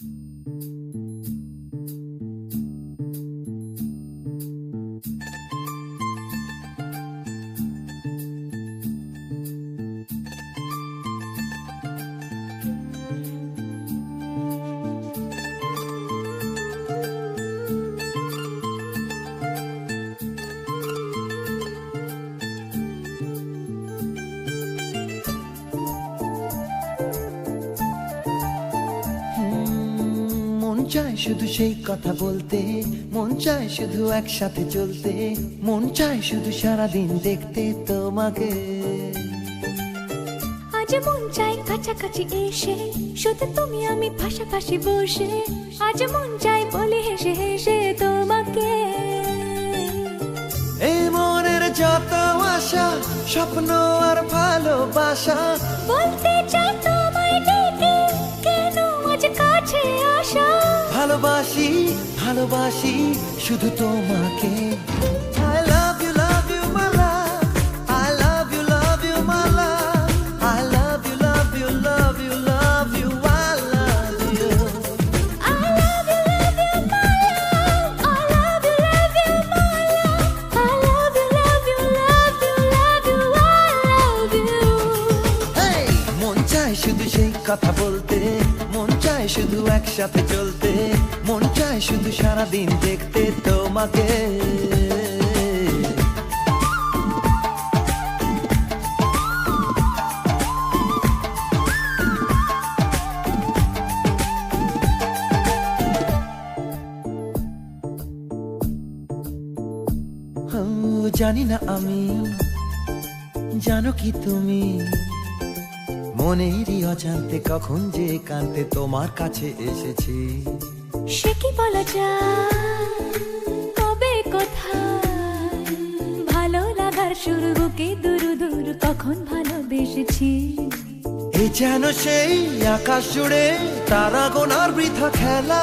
you চায় শুধু সেই কথা বলতে মন চায় শুধু একসাথে চলতে মন চায় শুধু সারাদিন দেখতে তোমাকে। আজ মন চাই কাছাকাছি এসে শুধু তুমি আমি পাশাপাশি বসে আজ মন চাই বলে হেসে হেসে তোমাকে। এই মনের যত আশা স্বপ্ন আর ভালোবাসা বলতে চাই ভালোবাসি শুধু তোমাকে। কথা বলতে মন চায় শুধু একসাথে চলতে মন চায় শুধু সারাদিন দেখতে তোমাকে। জানি না আমি, জানো কি তুমি? মনেরই অজান্তে কখন যে কান্তে তোমার কাছে এসেছি। সে কি বলা যায়? কবে কোথায় ভালো লাগার শুরু বুকে দূর দূর, কখন ভালোবেসেছি? এই যেন সেই আকাশ জুড়ে তারা গোনার বৃথা খেলা